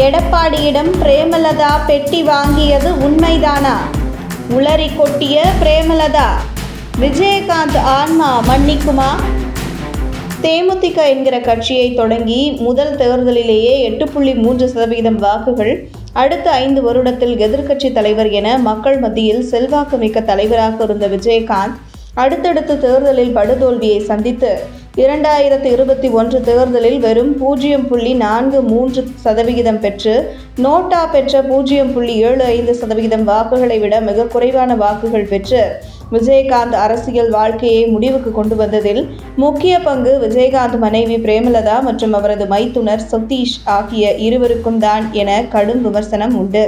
எடப்பாடியிடம் பிரேமலதா பெட்டி வாங்கியது உண்மைதானா? உளறி கொட்டிய பிரேமலதா விஜயகாந்த் ஆன்மா மன்னிக்குமா? தேமுதிக என்கிற கட்சியை தொடங்கி முதல் தேர்தலிலேயே எட்டு புள்ளி மூன்று சதவீதம் வாக்குகள் அடுத்த ஐந்து வருடத்தில் எதிர்க்கட்சி தலைவர் என மக்கள் மத்தியில் செல்வாக்கு மிக்க தலைவராக இருந்த விஜயகாந்த் அடுத்தடுத்த தேர்தலில் படுதோல்வியை சந்தித்து இரண்டாயிரத்து இருபத்தி ஒன்று தேர்தலில் வெறும் பூஜ்ஜியம் புள்ளி நான்கு மூன்று சதவிகிதம் பெற்று நோட்டா பெற்ற பூஜ்ஜியம் புள்ளி ஏழு ஐந்து சதவிகிதம் வாக்குகளை விட மிக குறைவான வாக்குகள் பெற்று விஜயகாந்த் அரசியல் வாழ்க்கையை முடிவுக்கு கொண்டு வந்ததில் முக்கிய பங்கு விஜயகாந்த் மனைவி பிரேமலதா மற்றும் அவரது மைத்துனர் சதீஷ் ஆகிய இருவருக்கும் தான் என கடும் விமர்சனம் உண்டு.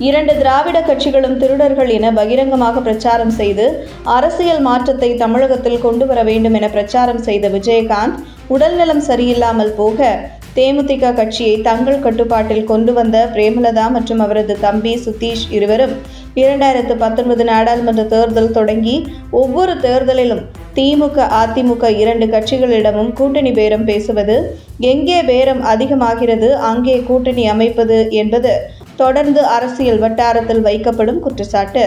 இரண்டு திராவிட கட்சிகளும் திருடர்கள் என பகிரங்கமாக பிரச்சாரம் செய்து அரசியல் மாற்றத்தை தமிழகத்தில் கொண்டு வர வேண்டும் என பிரச்சாரம் செய்த விஜயகாந்த் உடல்நலம் சரியில்லாமல் போக தேமுதிக கட்சியை தங்கள் கட்டுப்பாட்டில் கொண்டு வந்த பிரேமலதா மற்றும் அவரது தம்பி சுதீஷ் இருவரும் இரண்டாயிரத்து பத்தொன்பது நாடாளுமன்ற தேர்தல் தொடங்கி ஒவ்வொரு தேர்தலிலும் திமுக அதிமுக இரண்டு கட்சிகளிடமும் கூட்டணி பேரம் பேசுவது எங்கே பேரம் அதிகமாகிறது அங்கே கூட்டணி அமைப்பது என்பது தொடர்ந்து அரசியல் வட்டாரத்தில் வைக்கப்படும் குற்றச்சாட்டு.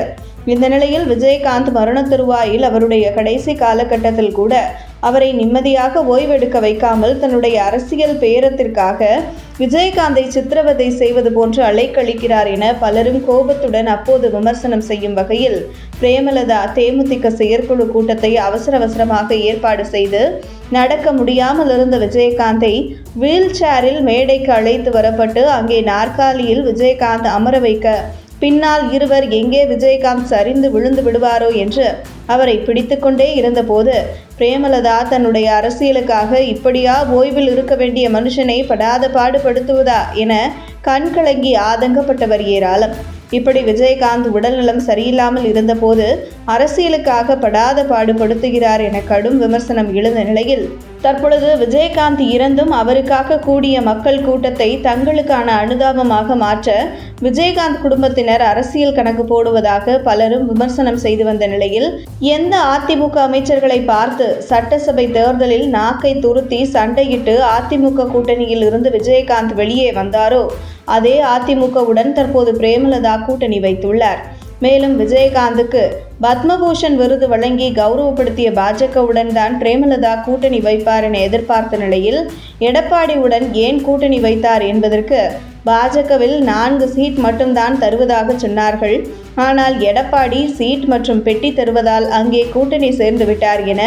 இந்த நிலையில் விஜயகாந்த் மரண தருவாயில் அவருடைய கடைசி காலகட்டத்தில் கூட அவரை நிம்மதியாக ஓய்வெடுக்க வைக்காமல் தன்னுடைய அரசியல் பேரத்திற்காக விஜயகாந்தை சித்திரவதை செய்வது போன்று அலைக்கழிக்கிறார் என பலரும் கோபத்துடன் அப்போது விமர்சனம் செய்யும் வகையில் பிரேமலதா தேமுதிக செயற்குழு கூட்டத்தை அவசர அவசரமாக ஏற்பாடு செய்து நடக்க முடியாமல் இருந்த விஜயகாந்தை வீல் சேரில் மேடைக்கு அழைத்து வரப்பட்டு அங்கே நாற்காலியில் விஜயகாந்த் அமர வைக்க பின்னால் இருவர் எங்கே விஜயகாந்த் சரிந்து விழுந்து விடுவாரோ என்று அவரை பிடித்துக்கொண்டே இருந்தபோது பிரேமலதா தன்னுடைய அரசியலுக்காக இப்படியா ஓய்வில் இருக்க வேண்டிய மனுஷனை படாத பாடுபடுத்துவதா என கண்கலங்கி ஆதங்கப்பட்டவர் ஏராளம். இப்படி விஜயகாந்த் உடல்நலம் சரியில்லாமல் இருந்தபோது அரசியலுக்காக படாத பாடுபடுத்துகிறார் என கடும் விமர்சனம் எழுந்த நிலையில் தற்பொழுது விஜயகாந்த் இறந்தும் அவருக்காக கூடிய மக்கள் கூட்டத்தை தங்களுக்கான அனுதாபமாக மாற்ற விஜயகாந்த் குடும்பத்தினர் அரசியல் கணக்கு போடுவதாக பலரும் விமர்சனம் செய்து வந்த நிலையில் எந்த அதிமுக அமைச்சர்களை பார்த்து சட்டசபை தேர்தலில் நாக்கை துருத்தி சண்டையிட்டு அதிமுக கூட்டணியில் இருந்து விஜயகாந்த் வெளியே வந்தாரோ அதே அதிமுகவுடன் தற்போது பிரேமலதா கூட்டணி வைத்துள்ளார். மேலும் விஜயகாந்துக்கு பத்மபூஷன் விருது வழங்கி கௌரவப்படுத்திய பாஜகவுடன் தான் பிரேமலதா கூட்டணி வைப்பார் என எதிர்பார்த்த நிலையில் எடப்பாடியுடன் ஏன் கூட்டணி வைத்தார் என்பதற்கு பாஜகவில் நான்கு சீட் மட்டும்தான் தருவதாக சொன்னார்கள். ஆனால் எடப்பாடி சீட் மற்றும் பெட்டி தருவதால் அங்கே கூட்டணி சேர்ந்து விட்டார் என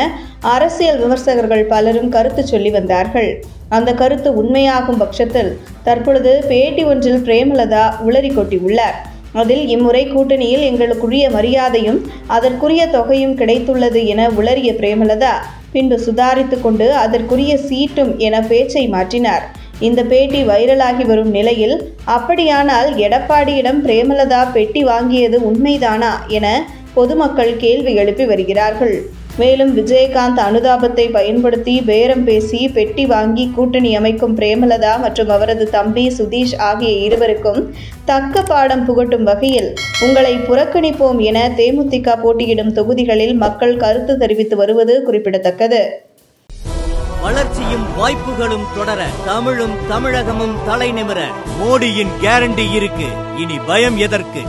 அரசியல் விமர்சகர்கள் பலரும் கருத்து சொல்லி வந்தார்கள். அந்த கருத்து உண்மையாகும் பட்சத்தில் தற்பொழுது பேட்டி ஒன்றில் பிரேமலதா உளறி கொட்டியுள்ளார் அதில் இம்முறை கூட்டணியில் எங்களுக்குரிய மரியாதையும் அதற்குரிய தொகையும் கிடைத்துள்ளது என உளறிய பிரேமலதா பின்பு சுதாரித்து கொண்டு அதற்குரிய சீட்டும் என பேச்சை மாற்றினார். இந்த பேட்டி வைரலாகி வரும் நிலையில் அப்படியானால் எடப்பாடியிடம் பிரேமலதா பெட்டி வாங்கியது உண்மைதானா? என பொதுமக்கள் கேள்வி எழுப்பி வருகிறார்கள். மேலும் விஜயகாந்த் அனுதாபத்தை பயன்படுத்தி பேரம் பேசி பெட்டி வாங்கி கூட்டணி அமைக்கும் பிரேமலதா மற்றும் அவரது தம்பி சுதீஷ் ஆகிய இருவருக்கும் தக்க பாடம் புகட்டும் வகையில் உங்களை புறக்கணிப்போம் என தேமுதிக போட்டியிடும் தொகுதிகளில் மக்கள் கருத்து தெரிவித்து வருவது குறிப்பிடத்தக்கது. வளர்ச்சியும் வாய்ப்புகளும் தொடர தமிழும் தமிழகமும் தலைநிமிர மோடியின் கேரண்டி இருக்கு. இனி பயம் எதற்கு?